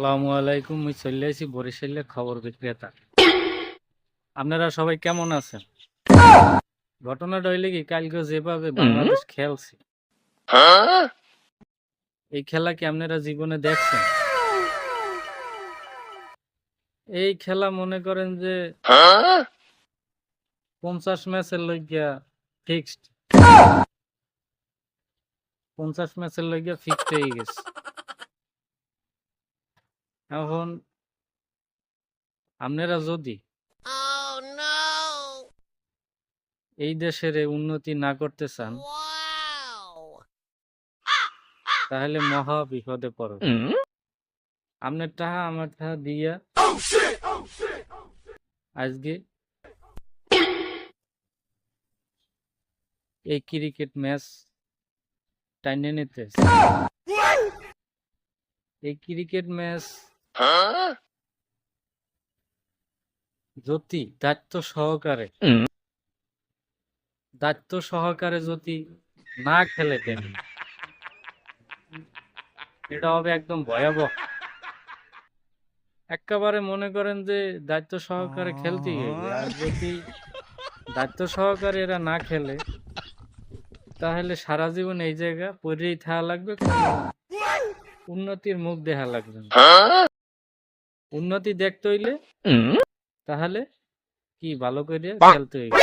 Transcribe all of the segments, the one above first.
আসসালামু আলাইকুম আমি চলে আসি বরিশালের খবর বিক্রেতা। আপনারা সবাই কেমন আছেন? ঘটনাটা হইলে কি কালকে যেভাবে বাংলাদেশ খেলছে। এই খেলা কি আপনারা জীবনে দেখছেন? এই খেলা মনে করেন যে পঞ্চাশ ম্যাচের লইগিয়া ফিক্সড পঞ্চাশ ম্যাচের লইগিয়া ফিক্সড হয়ে গেছে। এখন আপনারা যদি Oh এই দেশের উন্নতি না করতে চান তাহলে মহা বিপদে পড়বে আপনার টাকা আমার টাকা দিয়া আজকে এই ক্রিকেট ম্যাচ টাইনে নিতে এই ক্রিকেট ম্যাচ যদি দায়িত্ব সহকারে। দায়িত্ব সহকারে যদি না খেলে দেন এটা হবে একদম ভয়াবহ। একেবারে মনে করেন যে দায়িত্ব সহকারে খেলতেই হবে। আর যদি দায়িত্ব সহকারে এরা না খেলে তাহলে সারা জীবন এই জায়গা পরেই থাকা লাগবে উন্নতির মুখ দেখা লাগবে উন্নতি দেখতে হইলে তাহলে কি ভালো করে খেলতে হইবে?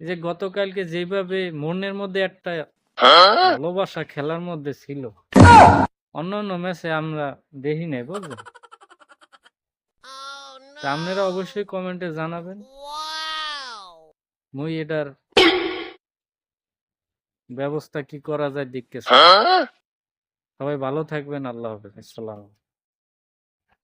এই যে গতকালকে যেভাবে মনের মধ্যে একটা ভালোবাসা খেলার মধ্যে ছিল অন্য অন্য ম্যাচে আমরা দেখি নাই বুঝলেন Oh আপনারা অবশ্যই কমেন্টে জানাবেন! মুই এটার ব্যবস্থা কি করা যায় দেখতেছি সবাই ভালো থাকবেন আল্লাহ হাফেজ আসসালাম